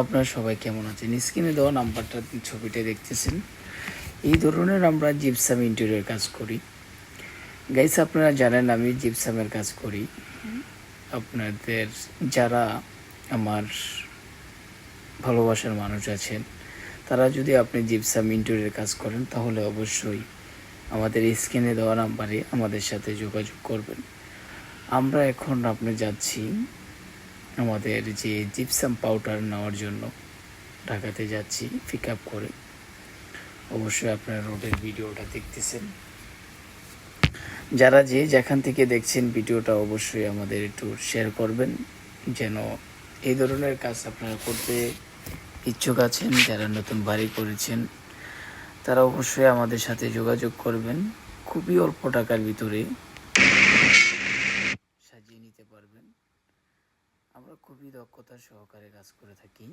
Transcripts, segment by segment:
আপনারা সবাই কেমন আছেন? স্ক্রিনে দেওয়া নাম্বারটা ছবিটা দেখতেছেন। এই ধরনের আমরা জিপসাম ইন্টেরিয়র কাজ করি। গাইস আপনারা জানেন আমি জিপসামের কাজ করি। আপনাদের যারা আমার ভালোবাসার মানুষ আছেন, তারা যদি আপনি জিপসাম ইন্টেরিয়র কাজ করেন, তাহলে অবশ্যই আমাদের স্ক্রিনে দেওয়া নাম্বারে আমাদের সাথে যোগাযোগ করবেন। আমরা এখন আপনি যাচ্ছি আমাদের যে জিপসাম পাউডার নেওয়ার জন্য ঢাকাতে যাচ্ছি পিক আপ করে। অবশ্যই আপনারা রোডের ভিডিওটা দেখতেছেন। যারা যে যেখান থেকে দেখছেন ভিডিওটা অবশ্যই আমাদের একটু শেয়ার করবেন, যেন এই ধরনের কাজ আপনারা করতে ইচ্ছুক আছেন, যারা নতুন বাড়ি করেছেন, তারা অবশ্যই আমাদের সাথে যোগাযোগ করবেন। খুবই অল্প টাকার ভিতরে সাজিয়ে নিতে পারবেন দক্ষতার সহকারে কাজ করে থাকি।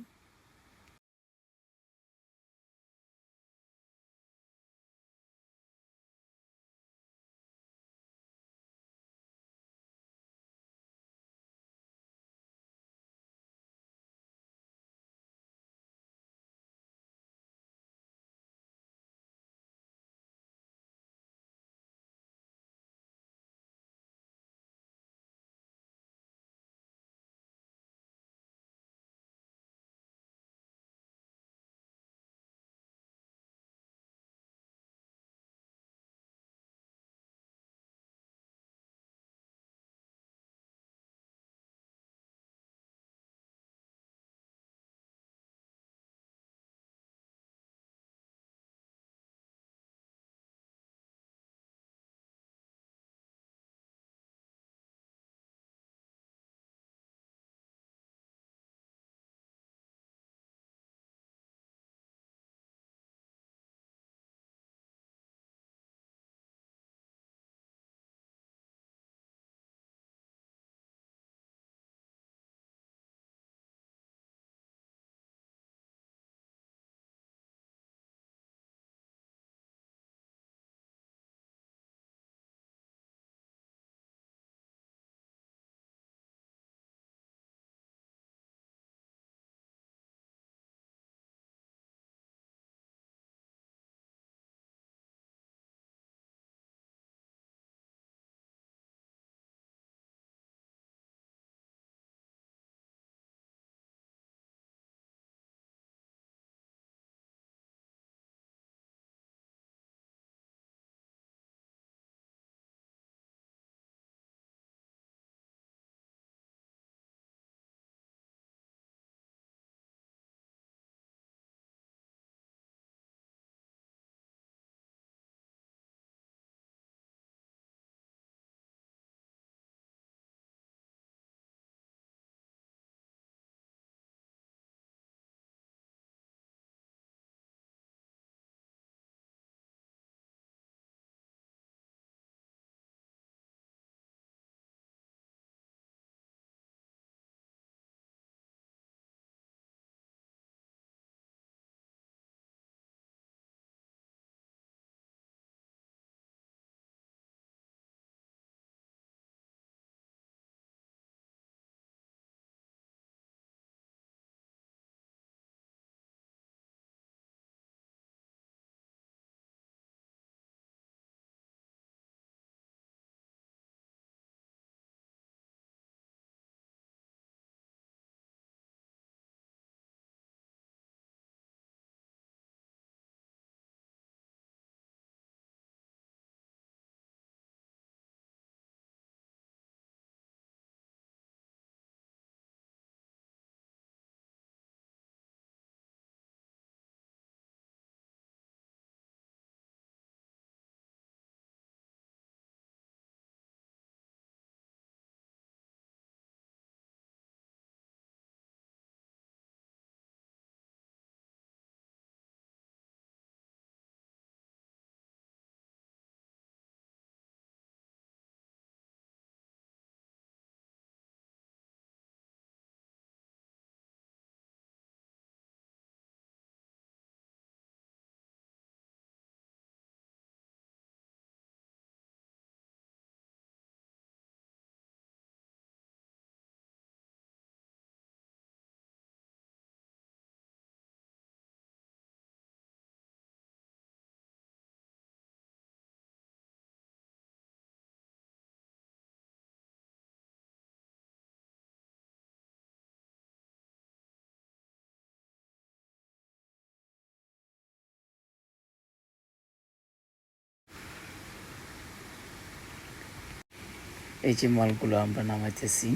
এই যে মালগুলো আমরা নামাইতেছি,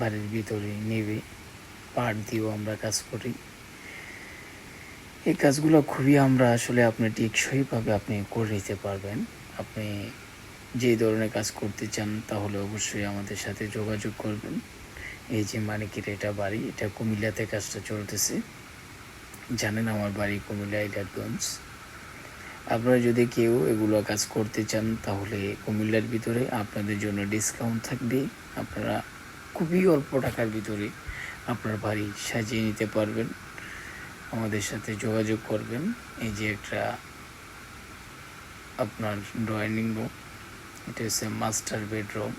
বাড়ির ভিতরে নেবে, পাট দিয়েও আমরা কাজ করি। এই কাজগুলো খুবই আমরা আসলে আপনি টেকসইভাবে আপনি করে নিতে পারবেন। আপনি যে ধরনের কাজ করতে চান তাহলে অবশ্যই আমাদের সাথে যোগাযোগ করবেন। এই যে মানিকের এটা বাড়ি, এটা কুমিল্লাতে কাজটা চলতেছে। জানেন আমার বাড়ি কুমিল্লা ইলাটগঞ্জ আপনারা যদি কেউ এগুলো কাজ করতে চান, তাহলে কুমিল্লার ভিতরে আপনাদের জন্য ডিসকাউন্ট থাকবে। আপনারা খুবই অল্প টাকার ভিতরে আপনার বাড়ি সাজিয়ে নিতে পারবেন। আমাদের সাথে যোগাযোগ করবেন। এই যে একটা আপনার ড্রয়িং রুম এটা হচ্ছে মাস্টার বেডরুম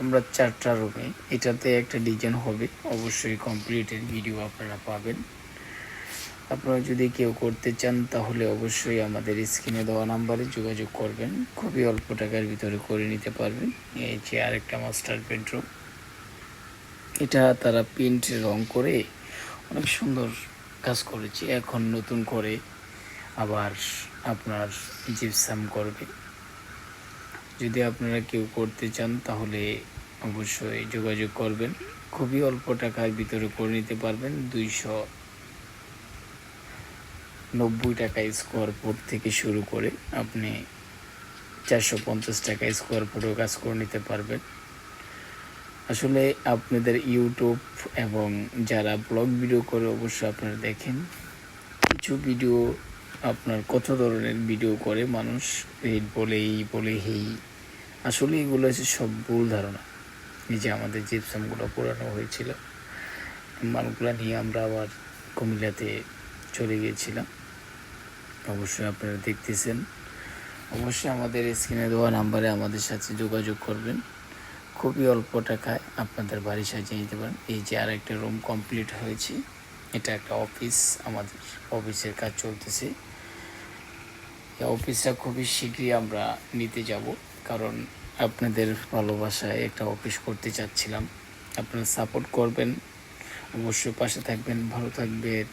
আমরা চারটা রুমে এটাতে একটা ডিজাইন হবে। অবশ্যই কমপ্লিটের ভিডিও আপনারা পাবেন। আপনারা যদি কেউ করতে চান, তাহলে অবশ্যই আমাদের স্ক্রিনে দেওয়া নাম্বারে যোগাযোগ করবেন। খুবই অল্প টাকার ভিতরে করে নিতে পারবেন। এই যে আরেকটা মাস্টার বেডরুম। এটা তারা প্রিন্ট রং করে অনেক সুন্দর কাজ করেছে। এখন নতুন করে আবার আপনার জিপসাম করবে। যদি আপনারা কেউ করতে চান, তাহলে অবশ্যই যোগাযোগ করবেন। খুবই অল্প টাকার ভিতরে করে নিতে পারবেন। দুইশো নব্বই টাকা স্কোয়ার ফুট থেকে শুরু করে আপনি চারশো পঞ্চাশ টাকা স্কোয়ার ফুটও কাজ করে নিতে পারবেন। আসলে আপনাদের ইউটিউব এবং যারা ব্লগ ভিডিও করে অবশ্যই আপনারা দেখেন। কিছু ভিডিও আপনার কত ধরনের ভিডিও করে, মানুষ রেড বলে, এই বলে, হেই। আসলে এগুলো হচ্ছে সব ভুল ধারণা। এই যে আমাদের জিপসামগুলো পোড়ানো হয়েছিল। মালগুলো নিয়ে আমরা আবার কুমিল্লাতে চলে গিয়েছিলাম। অবশ্যই আপনারা দেখতেছেন। অবশ্যই আমাদের স্ক্রিনে দেওয়া নাম্বারে আমাদের সাথে যোগাযোগ করবেন। খুবই অল্প টাকায় আপনাদের বাড়ি সাজিয়ে নিতে পারেন। এই যে আর একটা রুম কমপ্লিট হয়েছে, এটা একটা অফিস, আমাদের অফিসের কাজ চলতেছে। এই অফিসটা খুবই শীঘ্রই আমরা নিতে যাব, কারণ আপনাদের ভালোবাসায় একটা অফিস করতে চাচ্ছিলাম। আপনারা সাপোর্ট করবেন, অবশ্যই পাশে থাকবেন, ভালো থাকবেন।